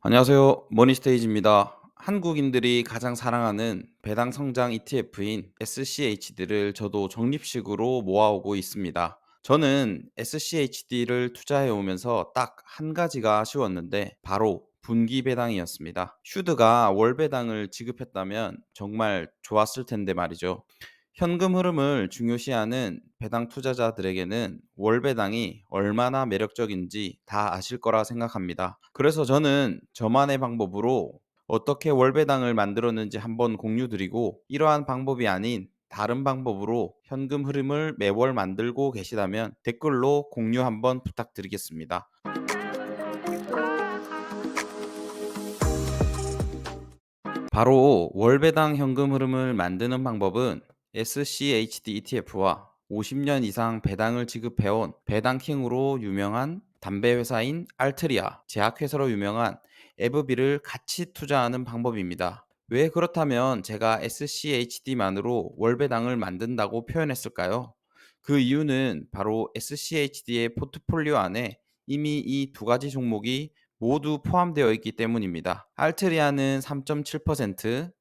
안녕하세요. 머니스테이지입니다. 한국인들이 가장 사랑하는 배당 성장 ETF인 SCHD를 저도 적립식으로 모아오고 있습니다. 저는 SCHD를 투자해 오면서 딱 한 가지가 아쉬웠는데 바로 분기 배당이었습니다. 슈드가 월 배당을 지급했다면 정말 좋았을 텐데 말이죠. 현금 흐름을 중요시하는 배당 투자자들에게는 월 배당이 얼마나 매력적인지 다 아실 거라 생각합니다. 그래서 저는 저만의 방법으로 어떻게 월 배당을 만들었는지 한번 공유드리고 이러한 방법이 아닌 다른 방법으로 현금 흐름을 매월 만들고 계시다면 댓글로 공유 한번 부탁드리겠습니다. 바로 월배당 현금 흐름을 만드는 방법은 SCHD ETF와 50년 이상 배당을 지급해온 배당킹으로 유명한 담배 회사인 알트리아, 제약회사로 유명한 에브비를 같이 투자하는 방법입니다. 왜 그렇다면 제가 SCHD만으로 월배당을 만든다고 표현했을까요? 그 이유는 바로 SCHD의 포트폴리오 안에 이미 이 두 가지 종목이 모두 포함되어 있기 때문입니다. 알트리아는 3.7%,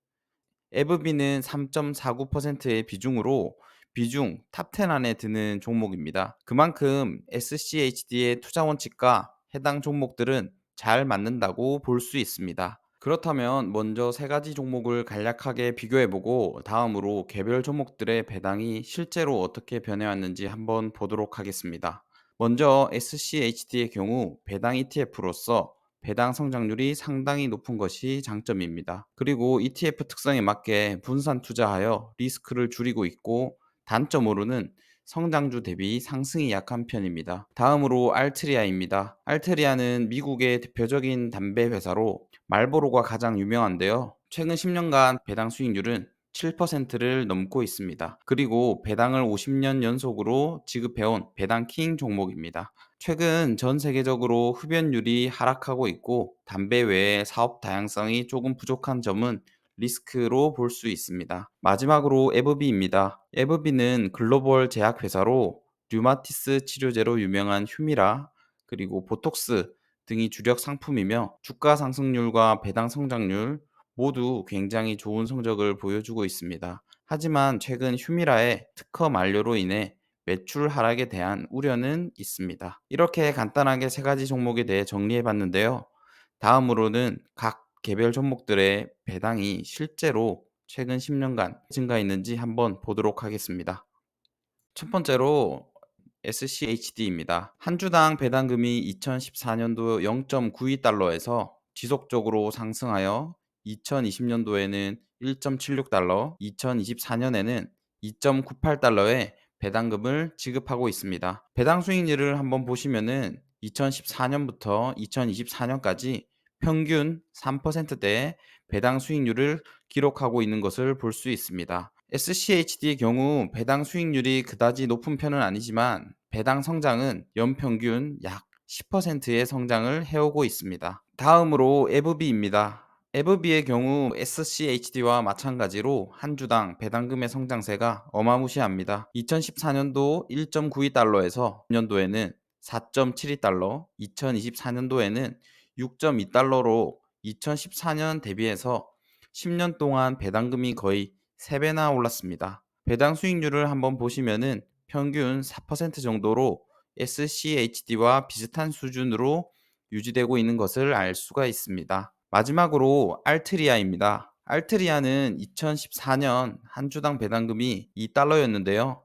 에브비는 3.49%의 비중으로 비중 탑10 안에 드는 종목입니다. 그만큼 SCHD의 투자 원칙과 해당 종목들은 잘 맞는다고 볼 수 있습니다. 그렇다면 먼저 세 가지 종목을 간략하게 비교해보고 다음으로 개별 종목들의 배당이 실제로 어떻게 변해왔는지 한번 보도록 하겠습니다. 먼저 SCHD의 경우 배당 ETF로서 배당 성장률이 상당히 높은 것이 장점입니다. 그리고 ETF 특성에 맞게 분산 투자하여 리스크를 줄이고 있고 단점으로는 성장주 대비 상승이 약한 편입니다. 다음으로 알트리아입니다. 알트리아는 미국의 대표적인 담배 회사로 말보로가 가장 유명한데요. 최근 10년간 배당 수익률은 7%를 넘고 있습니다. 그리고 배당을 50년 연속으로 지급해온 배당킹 종목입니다. 최근 전 세계적으로 흡연율이 하락하고 있고 담배 외에 사업 다양성이 조금 부족한 점은 리스크로 볼 수 있습니다. 마지막으로 에브비입니다. 에브비는 글로벌 제약회사로 류마티스 치료제로 유명한 휴미라 그리고 보톡스 등이 주력 상품이며 주가 상승률과 배당 성장률 모두 굉장히 좋은 성적을 보여주고 있습니다. 하지만 최근 휴미라의 특허 만료로 인해 매출 하락에 대한 우려는 있습니다. 이렇게 간단하게 세 가지 종목에 대해 정리해 봤는데요. 다음으로는 각 개별 종목들의 배당이 실제로 최근 10년간 증가했는지 한번 보도록 하겠습니다. 첫 번째로 SCHD입니다. 한 주당 배당금이 2014년도 0.92달러에서 지속적으로 상승하여 2020년도에는 1.76달러, 2024년에는 2.98달러의 배당금을 지급하고 있습니다. 배당 수익률을 한번 보시면은 2014년부터 2024년까지 평균 3%대의 배당 수익률을 기록하고 있는 것을 볼 수 있습니다. SCHD의 경우 배당 수익률이 그다지 높은 편은 아니지만 배당 성장은 연평균 약 10%의 성장을 해오고 있습니다. 다음으로 에브비입니다. 에브비의 경우 SCHD와 마찬가지로 한 주당 배당금의 성장세가 어마무시합니다. 2014년도 1.92달러에서 년도에는 4.72달러, 2024년도에는 6.2달러로 2014년 대비해서 10년 동안 배당금이 거의 3배나 올랐습니다. 배당 수익률을 한번 보시면은 평균 4% 정도로 SCHD와 비슷한 수준으로 유지되고 있는 것을 알 수가 있습니다. 마지막으로 알트리아입니다. 알트리아는 2014년 한 주당 배당금이 2달러였는데요.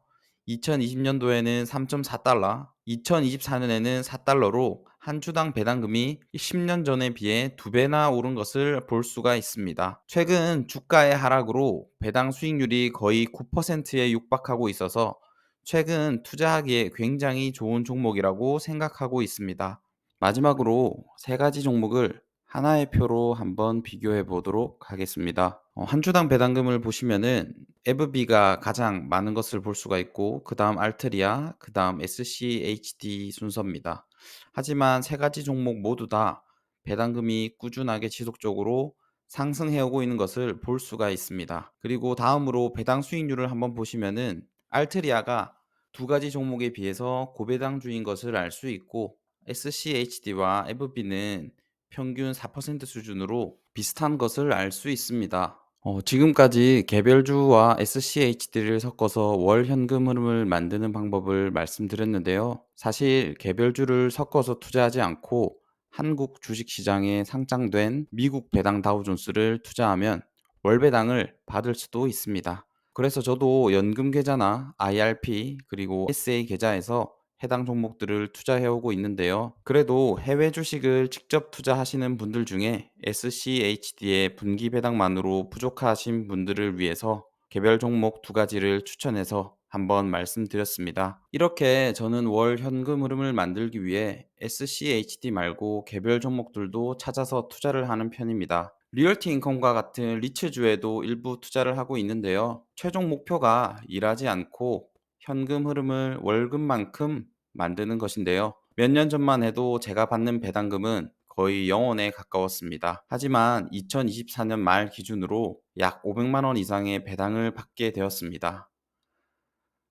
2020년도에는 3.4달러, 2024년에는 4달러로 한 주당 배당금이 10년 전에 비해 두 배나 오른 것을 볼 수가 있습니다. 최근 주가의 하락으로 배당 수익률이 거의 9%에 육박하고 있어서 최근 투자하기에 굉장히 좋은 종목이라고 생각하고 있습니다. 마지막으로 세 가지 종목을 하나의 표로 한번 비교해 보도록 하겠습니다. 어, 한 주당 배당금을 보시면은 에브비가 가장 많은 것을 볼 수가 있고 그 다음 알트리아, 그 다음 SCHD 순서입니다. 하지만 세 가지 종목 모두 다 배당금이 꾸준하게 지속적으로 상승해 오고 있는 것을 볼 수가 있습니다. 그리고 다음으로 배당 수익률을 한번 보시면은 알트리아가 두 가지 종목에 비해서 고배당주인 것을 알 수 있고 SCHD와 FB는 평균 4% 수준으로 비슷한 것을 알 수 있습니다. 어, 지금까지 개별주와 SCHD를 섞어서 월 현금 흐름을 만드는 방법을 말씀드렸는데요. 사실 개별주를 섞어서 투자하지 않고 한국 주식시장에 상장된 미국 배당 다우존스를 투자하면 월 배당을 받을 수도 있습니다. 그래서 저도 연금 계좌나 IRP 그리고 SA 계좌에서 해당 종목들을 투자해오고 있는데요. 그래도 해외 주식을 직접 투자하시는 분들 중에 SCHD의 분기 배당만으로 부족하신 분들을 위해서 개별 종목 두 가지를 추천해서 한번 말씀드렸습니다. 이렇게 저는 월 현금 흐름을 만들기 위해 SCHD 말고 개별 종목들도 찾아서 투자를 하는 편입니다. 리얼티 인컴과 같은 리츠주에도 일부 투자를 하고 있는데요. 최종 목표가 일하지 않고 현금 흐름을 월급만큼 만드는 것인데요. 몇 년 전만 해도 제가 받는 배당금은 거의 0원에 가까웠습니다. 하지만 2024년 말 기준으로 약 500만 원 이상의 배당을 받게 되었습니다.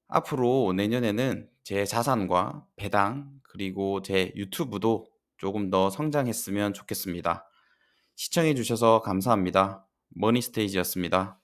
앞으로 내년에는 제 자산과 배당 그리고 제 유튜브도 조금 더 성장했으면 좋겠습니다. 시청해 주셔서 감사합니다. 머니스테이지였습니다.